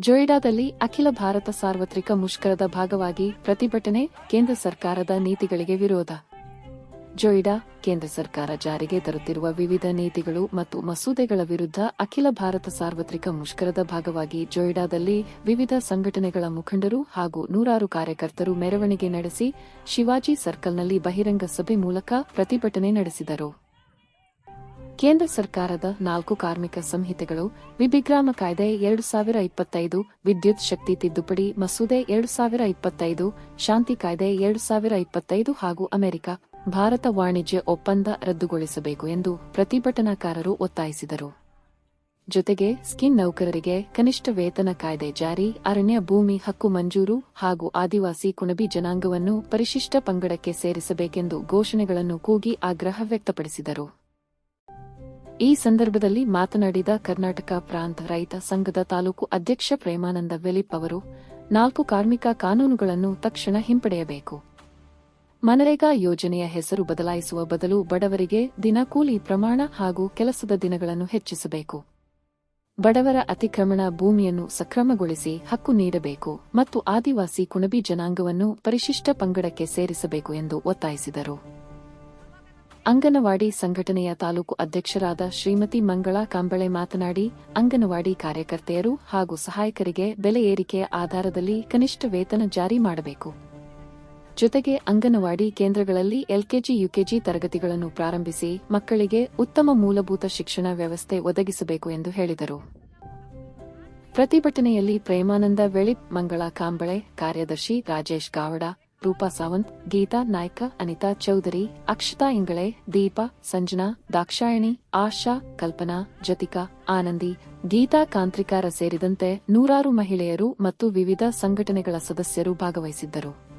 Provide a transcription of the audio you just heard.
ಜೊಯ್ಡಾದಲ್ಲಿ ಅಖಿಲ ಭಾರತ ಸಾರ್ವತ್ರಿಕ ಮುಷ್ಕರದ ಭಾಗವಾಗಿ ಪ್ರತಿಭಟನೆ ಕೇಂದ್ರ ಸರ್ಕಾರದ ನೀತಿಗಳಿಗೆ ವಿರೋಧ. ಜೊಯ್ಡಾ ಕೇಂದ್ರ ಸರ್ಕಾರ ಜಾರಿಗೆ ತರುತ್ತಿರುವ ವಿವಿಧ ನೀತಿಗಳು ಮತ್ತು ಮಸೂದೆಗಳ ವಿರುದ್ಧ ಅಖಿಲ ಭಾರತ ಸಾರ್ವತ್ರಿಕ ಮುಷ್ಕರದ ಭಾಗವಾಗಿ ಜೊಯಿಡಾದಲ್ಲಿ ವಿವಿಧ ಸಂಘಟನೆಗಳ ಮುಖಂಡರು ಹಾಗೂ ನೂರಾರು ಕಾರ್ಯಕರ್ತರು ಮೆರವಣಿಗೆ ನಡೆಸಿ ಶಿವಾಜಿ ಸರ್ಕಲ್ನಲ್ಲಿ ಬಹಿರಂಗ ಸಭೆ ಮೂಲಕ ಪ್ರತಿಭಟನೆ ನಡೆಸಿದರು. ಕೇಂದ್ರ ಸರ್ಕಾರದ ನಾಲ್ಕು ಕಾರ್ಮಿಕ ಸಂಹಿತೆಗಳು ವಿಭಿಗ್ರಾಮ ಕಾಯ್ದೆ ಎರಡು ಸಾವಿರ ಇಪ್ಪತ್ತೈದು, ವಿದ್ಯುತ್ ಶಕ್ತಿ ತಿದ್ದುಪಡಿ ಮಸೂದೆ ಎರಡು ಸಾವಿರ ಇಪ್ಪತ್ತೈದು, ಶಾಂತಿ ಕಾಯ್ದೆ ಎರಡು ಸಾವಿರ ಇಪ್ಪತ್ತೈದು ಹಾಗೂ ಅಮೆರಿಕ, ಭಾರತ ವಾಣಿಜ್ಯ ಒಪ್ಪಂದ ರದ್ದುಗೊಳಿಸಬೇಕು ಎಂದು ಪ್ರತಿಭಟನಾಕಾರರು ಒತ್ತಾಯಿಸಿದರು. ಜೊತೆಗೆ ಸ್ಕಿನ್ ನೌಕರರಿಗೆ ಕನಿಷ್ಠ ವೇತನ ಕಾಯ್ದೆ ಜಾರಿ, ಅರಣ್ಯ ಭೂಮಿ ಹಕ್ಕು ಮಂಜೂರು ಹಾಗೂ ಆದಿವಾಸಿ ಕುಣಬಿ ಜನಾಂಗವನ್ನು ಪರಿಶಿಷ್ಟ ಪಂಗಡಕ್ಕೆ ಸೇರಿಸಬೇಕೆಂದು ಘೋಷಣೆಗಳನ್ನು ಕೂಗಿ ಆಗ್ರಹ ವ್ಯಕ್ತಪಡಿಸಿದರು. ಈ ಸಂದರ್ಭದಲ್ಲಿ ಮಾತನಾಡಿದ ಕರ್ನಾಟಕ ಪ್ರಾಂತ ರೈತ ಸಂಘದ ತಾಲೂಕು ಅಧ್ಯಕ್ಷ ಪ್ರೇಮಾನಂದ ವೆಲಿಪ್ ಅವರು, ನಾಲ್ಕು ಕಾರ್ಮಿಕ ಕಾನೂನುಗಳನ್ನು ತಕ್ಷಣ ಹಿಂಪಡೆಯಬೇಕು. ಮನರೇಗಾ ಯೋಜನೆಯ ಹೆಸರು ಬದಲಾಯಿಸುವ ಬದಲು ಬಡವರಿಗೆ ದಿನಕೂಲಿ ಪ್ರಮಾಣ ಹಾಗೂ ಕೆಲಸದ ದಿನಗಳನ್ನು ಹೆಚ್ಚಿಸಬೇಕು. ಬಡವರ ಅತಿಕ್ರಮಣ ಭೂಮಿಯನ್ನು ಸಕ್ರಮಗೊಳಿಸಿ ಹಕ್ಕು ನೀಡಬೇಕು ಮತ್ತು ಆದಿವಾಸಿ ಕುಣಬಿ ಜನಾಂಗವನ್ನು ಪರಿಶಿಷ್ಟ ಪಂಗಡಕ್ಕೆ ಸೇರಿಸಬೇಕು ಎಂದು ಒತ್ತಾಯಿಸಿದರು. ಅಂಗನವಾಡಿ ಸಂಘಟನೆಯ ತಾಲೂಕು ಅಧ್ಯಕ್ಷರಾದ ಶ್ರೀಮತಿ ಮಂಗಳಾ ಕಾಂಬಳೆ ಮಾತನಾಡಿ, ಅಂಗನವಾಡಿ ಕಾರ್ಯಕರ್ತೆಯರು ಹಾಗೂ ಸಹಾಯಕರಿಗೆ ಬೆಲೆ ಏರಿಕೆಯ ಆಧಾರದಲ್ಲಿ ಕನಿಷ್ಠ ವೇತನ ಜಾರಿ ಮಾಡಬೇಕು. ಜೊತೆಗೆ ಅಂಗನವಾಡಿ ಕೇಂದ್ರಗಳಲ್ಲಿ ಎಲ್ಕೆಜಿ, ಯುಕೆಜಿ ತರಗತಿಗಳನ್ನು ಪ್ರಾರಂಭಿಸಿ ಮಕ್ಕಳಿಗೆ ಉತ್ತಮ ಮೂಲಭೂತ ಶಿಕ್ಷಣ ವ್ಯವಸ್ಥೆ ಒದಗಿಸಬೇಕು ಎಂದು ಹೇಳಿದರು. ಪ್ರತಿಭಟನೆಯಲ್ಲಿ ಪ್ರೇಮಾನಂದ ವೆಳಿಪ್ ಮಂಗಳಾ ಕಾಂಬಳೆ, ಕಾರ್ಯದರ್ಶಿ ರಾಜೇಶ್ ಗಾವಡ ರೂಪಾ ಸಾವಂತ್, ಗೀತಾ ನಾಯ್ಕ, ಅನಿತಾ ಚೌಧರಿ, ಅಕ್ಷತಾ ಇಂಗಳೆ, ದೀಪಾ, ಸಂಜನಾ, ದಾಕ್ಷಾಯಣಿ, ಆಶಾ, ಕಲ್ಪನಾ ಜತಿಕಾ ಆನಂದಿ. ಗೀತಾ ಕಾಂತ್ರಿಕಾರ ಸೇರಿದಂತೆ ನೂರಾರು ಮಹಿಳೆಯರು ಮತ್ತು ವಿವಿಧ ಸಂಘಟನೆಗಳ ಸದಸ್ಯರು ಭಾಗವಹಿಸಿದ್ದರು.